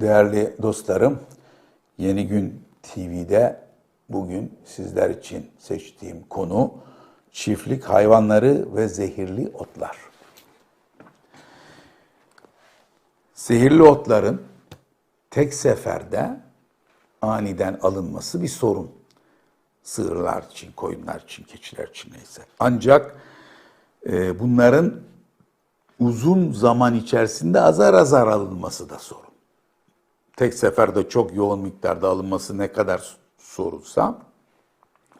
Değerli dostlarım, Yeni Gün TV'de bugün sizler için seçtiğim konu çiftlik hayvanları ve zehirli otlar. Zehirli otların tek seferde aniden alınması bir sorun. Sığırlar için, koyunlar için, keçiler için neyse. Ancak e, bunların uzun zaman içerisinde azar azar alınması da sorun tek seferde çok yoğun miktarda alınması ne kadar sorulsa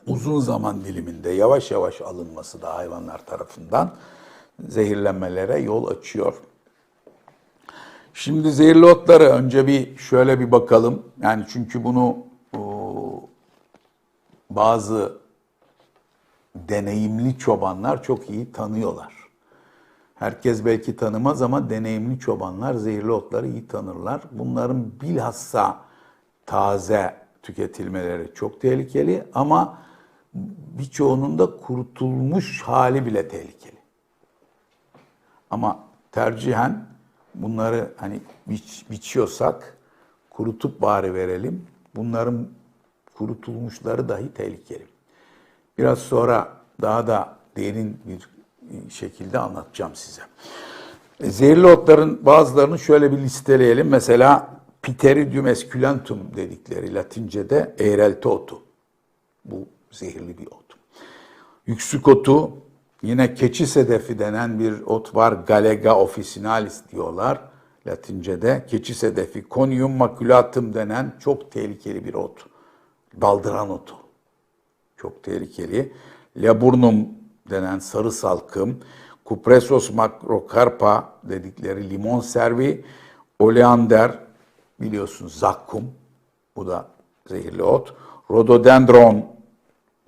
uzun zaman diliminde yavaş yavaş alınması da hayvanlar tarafından zehirlenmelere yol açıyor. Şimdi zehirli otları önce bir şöyle bir bakalım. Yani çünkü bunu o, bazı deneyimli çobanlar çok iyi tanıyorlar. Herkes belki tanımaz ama deneyimli çobanlar zehirli otları iyi tanırlar. Bunların bilhassa taze tüketilmeleri çok tehlikeli ama birçoğunun da kurutulmuş hali bile tehlikeli. Ama tercihen bunları hani biç, biçiyorsak kurutup bari verelim. Bunların kurutulmuşları dahi tehlikeli. Biraz sonra daha da derin bir şekilde anlatacağım size. E, zehirli otların bazılarını şöyle bir listeleyelim. Mesela Pteridium esculentum dedikleri Latince'de eğrelti otu. Bu zehirli bir ot. Yüksük otu, yine keçi sedefi denen bir ot var. Galega officinalis diyorlar. Latince'de keçi sedefi. Conium maculatum denen çok tehlikeli bir ot. Baldıran otu. Çok tehlikeli. Laburnum denen sarı salkım, Cupressus macrocarpa dedikleri limon servi, oleander biliyorsunuz zakkum, bu da zehirli ot, rhododendron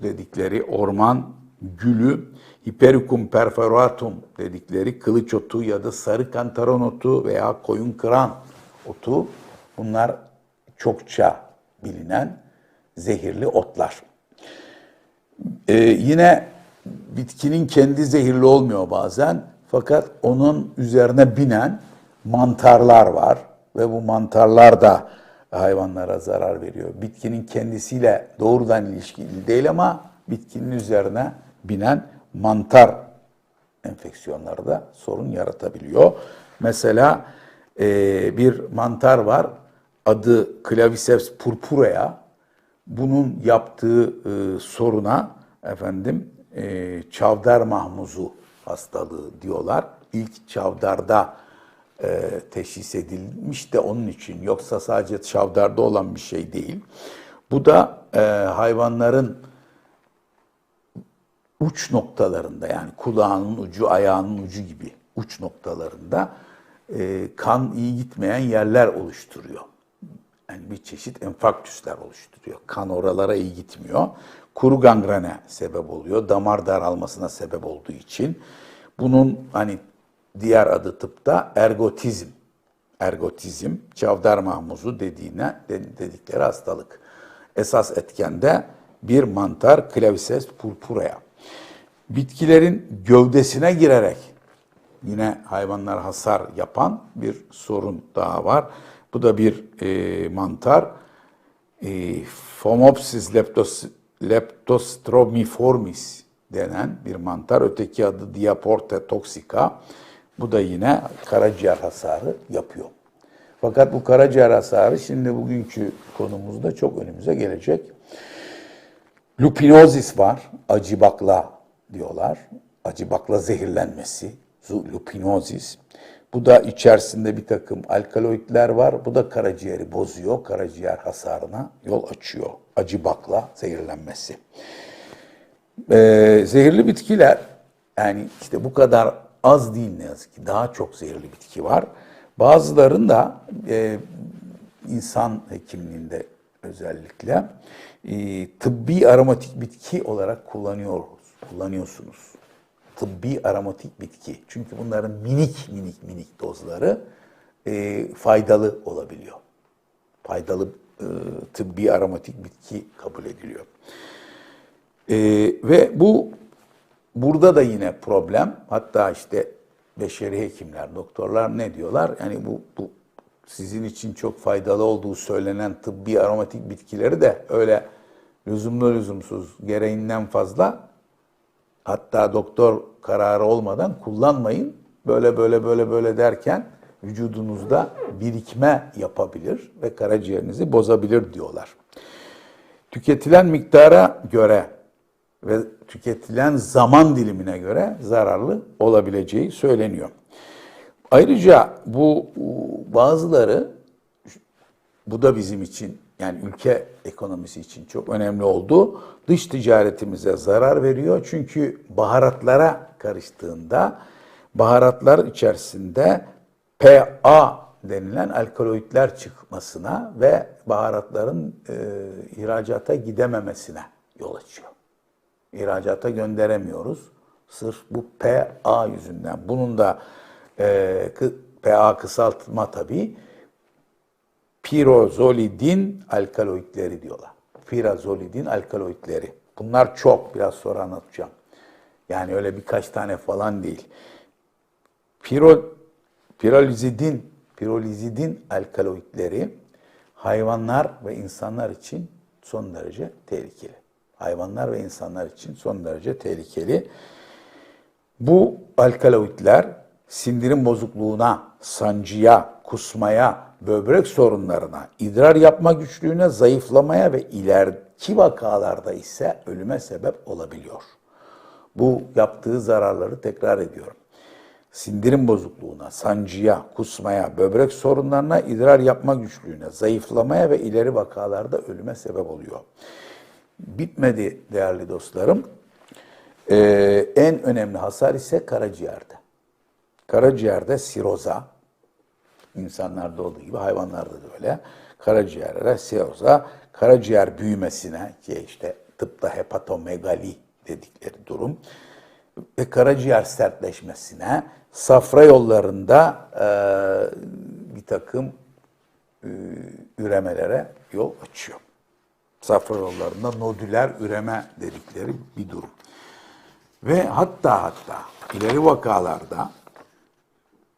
dedikleri orman gülü, Hipericum perforatum dedikleri kılıç otu ya da sarı kantaron otu veya koyun kıran otu bunlar çokça bilinen zehirli otlar. Ee, yine bitkinin kendi zehirli olmuyor bazen. Fakat onun üzerine binen mantarlar var ve bu mantarlar da hayvanlara zarar veriyor. Bitkinin kendisiyle doğrudan ilişkili değil ama bitkinin üzerine binen mantar enfeksiyonları da sorun yaratabiliyor. Mesela e, bir mantar var adı Claviceps purpurea. Bunun yaptığı e, soruna efendim e, çavdar mahmuzu hastalığı diyorlar. İlk çavdarda e, teşhis edilmiş de onun için. Yoksa sadece çavdarda olan bir şey değil. Bu da e, hayvanların uç noktalarında yani kulağının ucu, ayağının ucu gibi uç noktalarında e, kan iyi gitmeyen yerler oluşturuyor. Yani bir çeşit enfarktüsler oluşturuyor. Kan oralara iyi gitmiyor kuru gangrene sebep oluyor. Damar daralmasına sebep olduğu için. Bunun hani diğer adı tıpta ergotizm. Ergotizm, çavdar mahmuzu dediğine dedikleri hastalık. Esas etken de bir mantar Clavices purpurea. Bitkilerin gövdesine girerek yine hayvanlar hasar yapan bir sorun daha var. Bu da bir e, mantar. E, Phomopsis leptos Leptostromiformis denen bir mantar. Öteki adı Diaporte toxica. Bu da yine karaciğer hasarı yapıyor. Fakat bu karaciğer hasarı şimdi bugünkü konumuzda çok önümüze gelecek. Lupinozis var, acı bakla diyorlar. Acı bakla zehirlenmesi, lupinozis. Bu da içerisinde bir takım alkaloidler var. Bu da karaciğeri bozuyor, karaciğer hasarına yol açıyor. Acı bakla zehirlenmesi. Ee, zehirli bitkiler, yani işte bu kadar az değil ne yazık ki, daha çok zehirli bitki var. Bazılarında e, insan hekimliğinde özellikle e, tıbbi aromatik bitki olarak kullanıyoruz, kullanıyorsunuz. Tıbbi aromatik bitki. Çünkü bunların minik minik minik dozları e, faydalı olabiliyor. Faydalı e, tıbbi aromatik bitki kabul ediliyor. E, ve bu burada da yine problem. Hatta işte beşeri hekimler, doktorlar ne diyorlar? Yani bu, bu sizin için çok faydalı olduğu söylenen tıbbi aromatik bitkileri de öyle lüzumlu lüzumsuz gereğinden fazla hatta doktor kararı olmadan kullanmayın. Böyle böyle böyle böyle derken vücudunuzda birikme yapabilir ve karaciğerinizi bozabilir diyorlar. Tüketilen miktara göre ve tüketilen zaman dilimine göre zararlı olabileceği söyleniyor. Ayrıca bu bazıları bu da bizim için yani ülke ekonomisi için çok önemli oldu. Dış ticaretimize zarar veriyor. Çünkü baharatlara karıştığında baharatlar içerisinde PA denilen alkaloidler çıkmasına ve baharatların e, ihracata gidememesine yol açıyor. İhracata gönderemiyoruz. Sırf bu PA yüzünden. Bunun da e, PA kısaltma tabii pirozolidin alkaloidleri diyorlar. Pirazolidin alkaloidleri. Bunlar çok biraz sonra anlatacağım. Yani öyle birkaç tane falan değil. Piro, pirolizidin, pirolizidin alkaloidleri hayvanlar ve insanlar için son derece tehlikeli. Hayvanlar ve insanlar için son derece tehlikeli. Bu alkaloidler sindirim bozukluğuna, sancıya, kusmaya, böbrek sorunlarına, idrar yapma güçlüğüne, zayıflamaya ve ileriki vakalarda ise ölüme sebep olabiliyor. Bu yaptığı zararları tekrar ediyorum. Sindirim bozukluğuna, sancıya, kusmaya, böbrek sorunlarına, idrar yapma güçlüğüne, zayıflamaya ve ileri vakalarda ölüme sebep oluyor. Bitmedi değerli dostlarım. Ee, en önemli hasar ise karaciğerde. Karaciğerde siroza, insanlarda olduğu gibi hayvanlarda da öyle. Karaciğere, siroza, karaciğer büyümesine ki işte tıpta hepatomegali dedikleri durum ve karaciğer sertleşmesine, safra yollarında e, bir takım e, üremelere yol açıyor. Safra yollarında nodüler üreme dedikleri bir durum. Ve hatta hatta ileri vakalarda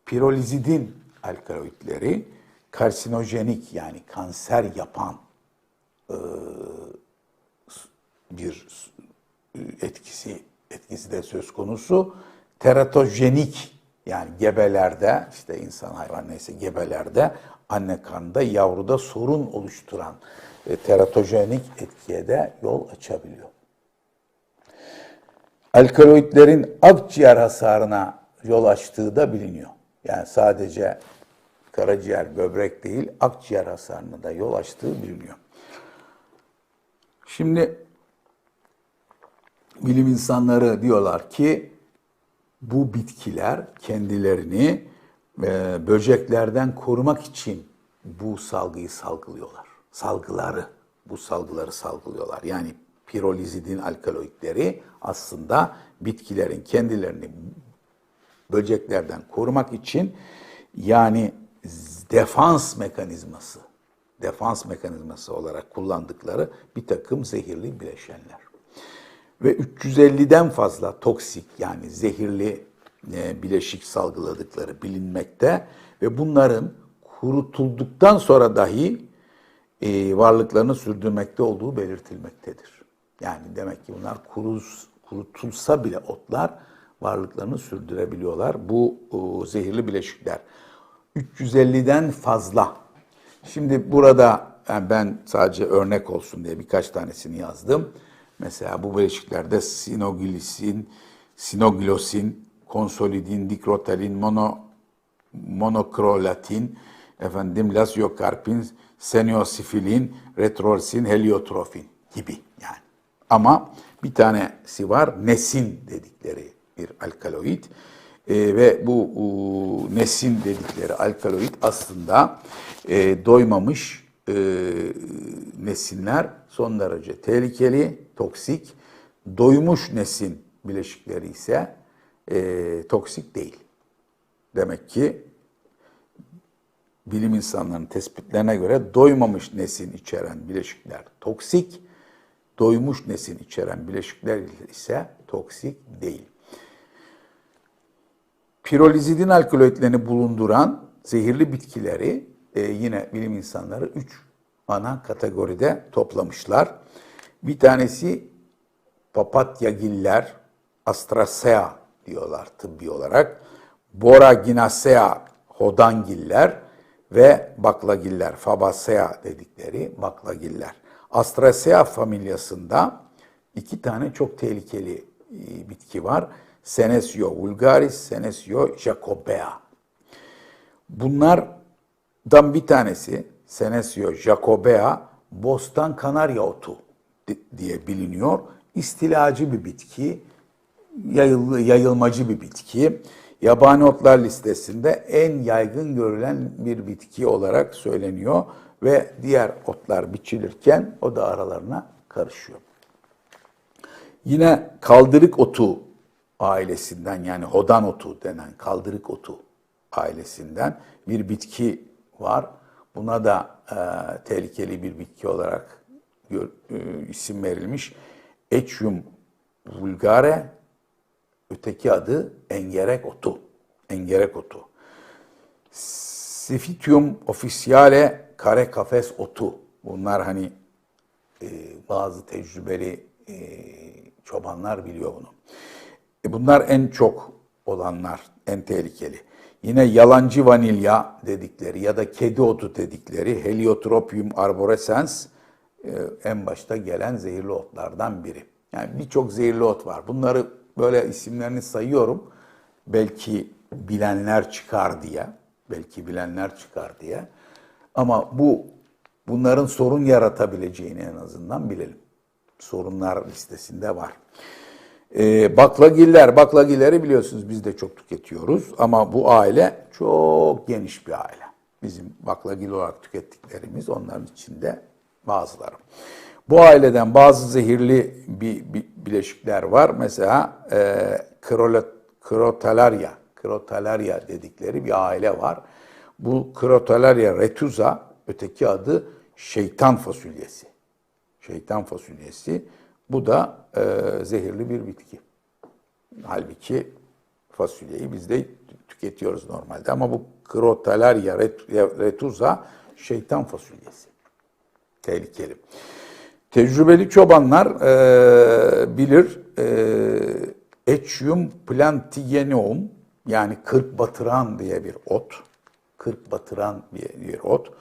pirolizidin alkaloidleri karsinojenik yani kanser yapan e, bir etkisi etkisi de söz konusu. Teratojenik yani gebelerde işte insan hayvan neyse gebelerde anne karnında yavruda sorun oluşturan e, teratojenik etkiye de yol açabiliyor. Alkaloidlerin akciğer hasarına yol açtığı da biliniyor. Yani sadece karaciğer, böbrek değil, akciğer hasarına da yol açtığı biliniyor. Şimdi bilim insanları diyorlar ki bu bitkiler kendilerini e, böceklerden korumak için bu salgıyı salgılıyorlar. Salgıları, bu salgıları salgılıyorlar. Yani pirolizidin alkaloidleri aslında bitkilerin kendilerini böceklerden korumak için yani defans mekanizması, defans mekanizması olarak kullandıkları bir takım zehirli bileşenler. Ve 350'den fazla toksik yani zehirli e, bileşik salgıladıkları bilinmekte ve bunların kurutulduktan sonra dahi e, varlıklarını sürdürmekte olduğu belirtilmektedir. Yani demek ki bunlar kuruz, kurutulsa bile otlar varlıklarını sürdürebiliyorlar. Bu o, zehirli bileşikler. 350'den fazla. Şimdi burada yani ben sadece örnek olsun diye birkaç tanesini yazdım. Mesela bu bileşiklerde sinoglisin, sinoglosin, konsolidin, dikrotalin, mono, monokrolatin, efendim lasyokarpin, seniosifilin, retrorsin, heliotrofin gibi yani. Ama bir tanesi var nesin dedikleri bir alkaloid e, ve bu e, nesin dedikleri alkaloid aslında e, doymamış e, nesinler son derece tehlikeli, toksik. Doymuş nesin bileşikleri ise e, toksik değil. Demek ki bilim insanlarının tespitlerine göre doymamış nesin içeren bileşikler toksik, doymuş nesin içeren bileşikler ise toksik değil. Pirolizidin alkaloidlerini bulunduran zehirli bitkileri e, yine bilim insanları üç ana kategoride toplamışlar. Bir tanesi papatyagiller, astracea diyorlar tıbbi olarak. Boraginacea hodangiller ve baklagiller, fabacea dedikleri baklagiller. Astracea familyasında iki tane çok tehlikeli e, bitki var. Senecio vulgaris, Senecio jacobea. Bunlardan bir tanesi Senecio jacobea bostan kanarya otu diye biliniyor. İstilacı bir bitki, yayıl, yayılmacı bir bitki. Yabani otlar listesinde en yaygın görülen bir bitki olarak söyleniyor ve diğer otlar biçilirken o da aralarına karışıyor. Yine kaldırık otu ailesinden yani hodan otu denen kaldırık otu ailesinden bir bitki var. Buna da e, tehlikeli bir bitki olarak gör, e, isim verilmiş. Echium vulgare, öteki adı engerek otu. Engerek otu. Sifitium officiale kare kafes otu. Bunlar hani e, bazı tecrübeli e, çobanlar biliyor bunu. E, bunlar en çok olanlar, en tehlikeli. Yine yalancı vanilya dedikleri ya da kedi otu dedikleri Heliotropium arborescens e, en başta gelen zehirli otlardan biri. Yani birçok zehirli ot var. Bunları böyle isimlerini sayıyorum. Belki bilenler çıkar diye. Belki bilenler çıkar diye. Ama bu bunların sorun yaratabileceğini en azından bilelim. Sorunlar listesinde var. Ee, baklagiller, baklagilleri biliyorsunuz biz de çok tüketiyoruz ama bu aile çok geniş bir aile. Bizim baklagil olarak tükettiklerimiz onların içinde bazıları. Bu aileden bazı zehirli bir, bir bileşikler var. Mesela e, krolot, krotalaria, krotalaria dedikleri bir aile var. Bu krotalaria retuza, öteki adı şeytan fasulyesi. Şeytan fasulyesi. Bu da e, zehirli bir bitki. Halbuki fasulyeyi biz de tüketiyoruz normalde ama bu Crotalaria retuza şeytan fasulyesi. Tehlikeli. Tecrübeli çobanlar e, bilir e, Echium plantigenum yani kırk batıran diye bir ot. Kırk batıran bir, bir ot.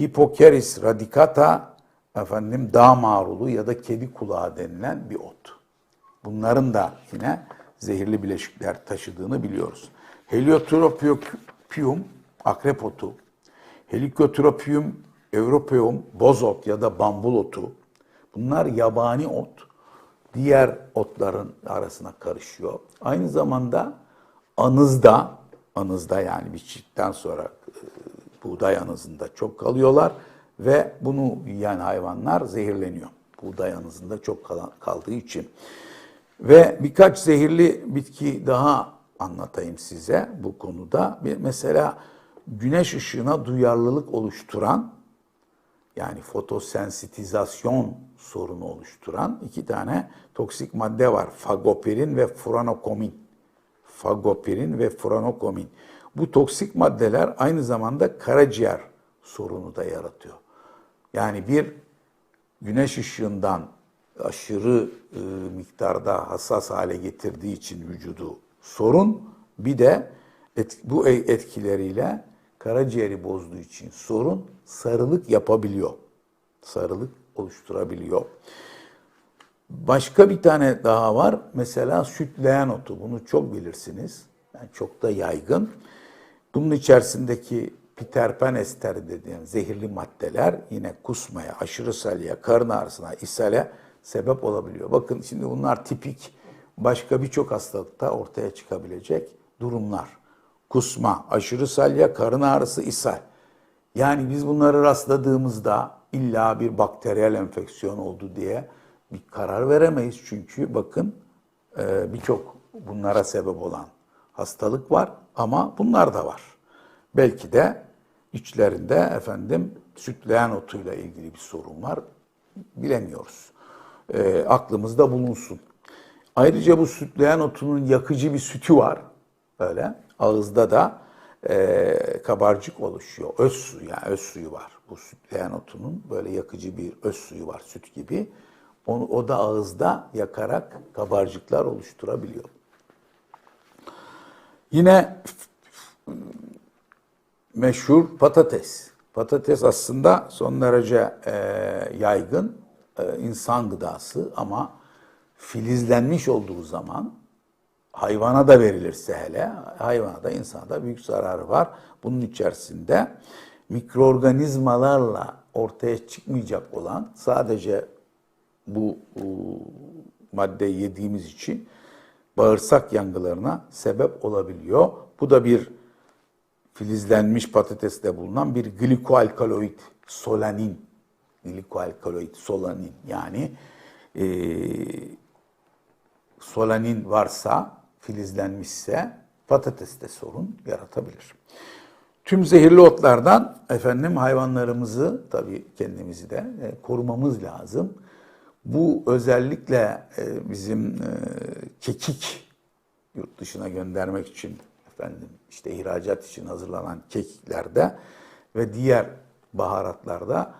Hippocaris radicata efendim dağ marulu ya da kedi kulağı denilen bir ot. Bunların da yine zehirli bileşikler taşıdığını biliyoruz. Heliotropium akrep otu, Helicotropium europeum bozot ya da bambul otu. Bunlar yabani ot. Diğer otların arasına karışıyor. Aynı zamanda anızda, anızda yani bir çiftten sonra e, buğday anızında çok kalıyorlar ve bunu yiyen hayvanlar zehirleniyor. Buğday anızında çok kaldığı için. Ve birkaç zehirli bitki daha anlatayım size bu konuda. Mesela güneş ışığına duyarlılık oluşturan yani fotosensitizasyon sorunu oluşturan iki tane toksik madde var. Fagopirin ve furanokomin. Fagopirin ve furanokomin. Bu toksik maddeler aynı zamanda karaciğer sorunu da yaratıyor. Yani bir güneş ışığından aşırı e, miktarda hassas hale getirdiği için vücudu sorun. Bir de et, bu e, etkileriyle karaciğeri bozduğu için sorun sarılık yapabiliyor. Sarılık oluşturabiliyor. Başka bir tane daha var. Mesela sütleyen otu. Bunu çok bilirsiniz. Yani çok da yaygın. Bunun içerisindeki piterpen esteri dediğim zehirli maddeler yine kusmaya, aşırı salyaya, karın ağrısına, ishale sebep olabiliyor. Bakın şimdi bunlar tipik başka birçok hastalıkta ortaya çıkabilecek durumlar. Kusma, aşırı salya, karın ağrısı, ishal. Yani biz bunları rastladığımızda illa bir bakteriyel enfeksiyon oldu diye bir karar veremeyiz. Çünkü bakın e, birçok bunlara sebep olan hastalık var ama bunlar da var. Belki de içlerinde efendim sütleyen otuyla ilgili bir sorun var. Bilemiyoruz. E, aklımızda bulunsun. Ayrıca bu sütleyen otunun yakıcı bir sütü var. Böyle ağızda da e, kabarcık oluşuyor. Öz suyu yani öz suyu var. Bu sütleyen otunun böyle yakıcı bir öz suyu var süt gibi. Onu, o da ağızda yakarak kabarcıklar oluşturabiliyor. Yine meşhur patates. Patates aslında son derece e, yaygın e, insan gıdası ama filizlenmiş olduğu zaman hayvana da verilirse hele hayvana da insana da büyük zararı var. Bunun içerisinde mikroorganizmalarla ortaya çıkmayacak olan sadece bu, bu maddeyi yediğimiz için bağırsak yangılarına sebep olabiliyor. Bu da bir filizlenmiş patateste bulunan bir glikoalkaloid solanin. Glikoalkaloid solanin yani e, solanin varsa, filizlenmişse patateste sorun yaratabilir. Tüm zehirli otlardan efendim hayvanlarımızı tabii kendimizi de e, korumamız lazım. Bu özellikle e, bizim e, kekik yurt dışına göndermek için efendim işte ihracat için hazırlanan kekiklerde ve diğer baharatlarda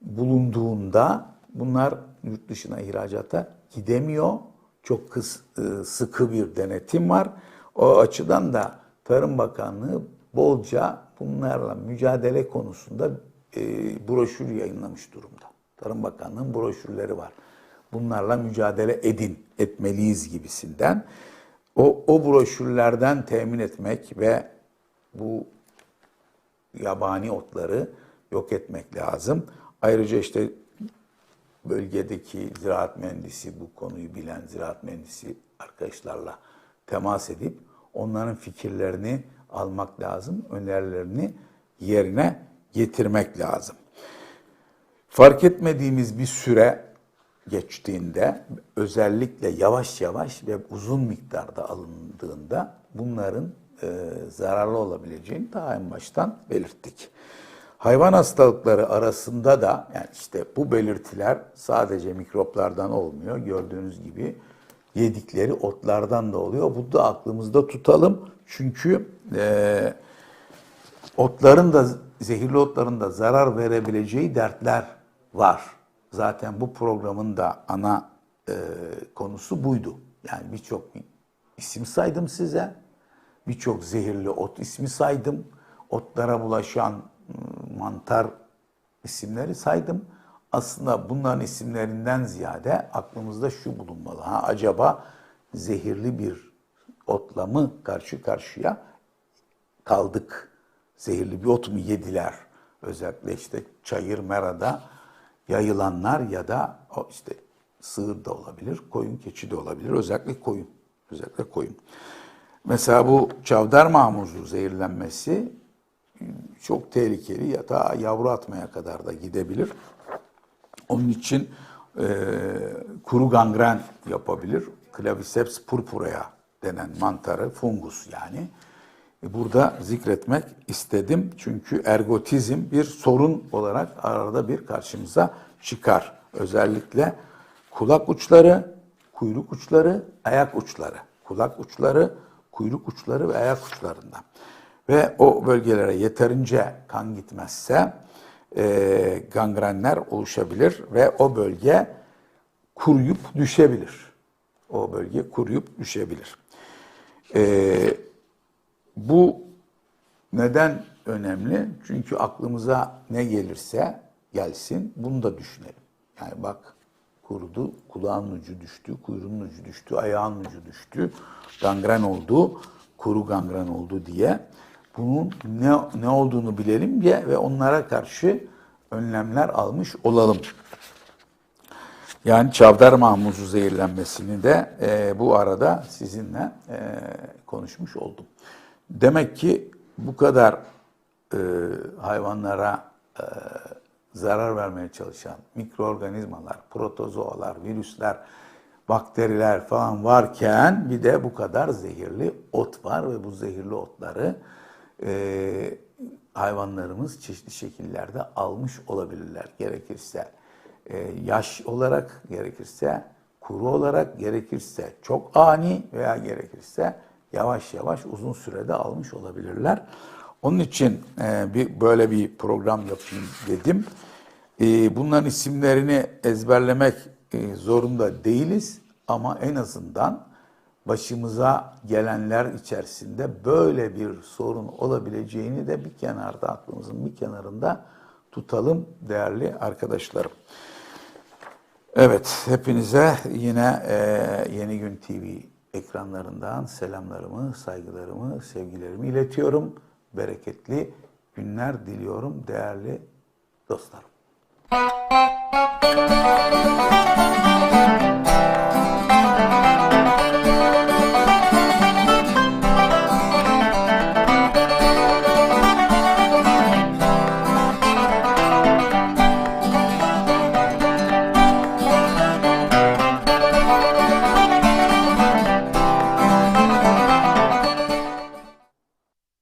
bulunduğunda bunlar yurt dışına ihracata gidemiyor. Çok kıs, e, sıkı bir denetim var. O açıdan da Tarım Bakanlığı bolca bunlarla mücadele konusunda e, broşür yayınlamış durumda. Tarım Bakanlığı'nın broşürleri var. Bunlarla mücadele edin, etmeliyiz gibisinden. O, o broşürlerden temin etmek ve bu yabani otları yok etmek lazım. Ayrıca işte bölgedeki ziraat mühendisi, bu konuyu bilen ziraat mühendisi arkadaşlarla temas edip onların fikirlerini almak lazım, önerilerini yerine getirmek lazım. Fark etmediğimiz bir süre geçtiğinde özellikle yavaş yavaş ve uzun miktarda alındığında bunların e, zararlı olabileceğini daha en baştan belirttik. Hayvan hastalıkları arasında da yani işte bu belirtiler sadece mikroplardan olmuyor. Gördüğünüz gibi yedikleri otlardan da oluyor. Bu da aklımızda tutalım. Çünkü e, otların da zehirli otların da zarar verebileceği dertler var. Zaten bu programın da ana e, konusu buydu. Yani birçok isim saydım size. Birçok zehirli ot ismi saydım. Otlara bulaşan mantar isimleri saydım. Aslında bunların isimlerinden ziyade aklımızda şu bulunmalı. Ha, acaba zehirli bir otla mı karşı karşıya kaldık? Zehirli bir ot mu yediler? Özellikle işte çayır merada yayılanlar ya da o işte sığır da olabilir, koyun keçi de olabilir. Özellikle koyun. Özellikle koyun. Mesela bu çavdar mahmuzu zehirlenmesi çok tehlikeli ya da yavru atmaya kadar da gidebilir. Onun için e, kuru gangren yapabilir. Claviceps purpurea denen mantarı, fungus yani. E, burada zikretmek istedim. Çünkü ergotizm bir sorun olarak arada bir karşımıza çıkar. Özellikle kulak uçları, kuyruk uçları, ayak uçları. Kulak uçları, kuyruk uçları ve ayak uçlarında. Ve o bölgelere yeterince kan gitmezse e, gangrenler oluşabilir ve o bölge kuruyup düşebilir. O bölge kuruyup düşebilir. E, bu neden önemli? Çünkü aklımıza ne gelirse gelsin bunu da düşünelim. Yani bak kurudu, kulağın ucu düştü, kuyruğun ucu düştü, ayağın ucu düştü, gangren oldu, kuru gangren oldu diye bunun ne, ne olduğunu bilelim diye ve onlara karşı önlemler almış olalım. Yani çavdar mahmuzu zehirlenmesini de e, bu arada sizinle e, konuşmuş oldum. Demek ki bu kadar e, hayvanlara e, zarar vermeye çalışan mikroorganizmalar, protozoalar, virüsler, bakteriler falan varken bir de bu kadar zehirli ot var ve bu zehirli otları e, hayvanlarımız çeşitli şekillerde almış olabilirler gerekirse. E, yaş olarak gerekirse, kuru olarak gerekirse, çok ani veya gerekirse yavaş yavaş uzun sürede almış olabilirler. Onun için e, bir böyle bir program yapayım dedim. E, bunların isimlerini ezberlemek e, zorunda değiliz ama en azından başımıza gelenler içerisinde böyle bir sorun olabileceğini de bir kenarda aklımızın bir kenarında tutalım değerli arkadaşlarım. Evet, hepinize yine e, Yeni Gün TV ekranlarından selamlarımı, saygılarımı, sevgilerimi iletiyorum. Bereketli günler diliyorum değerli dostlarım.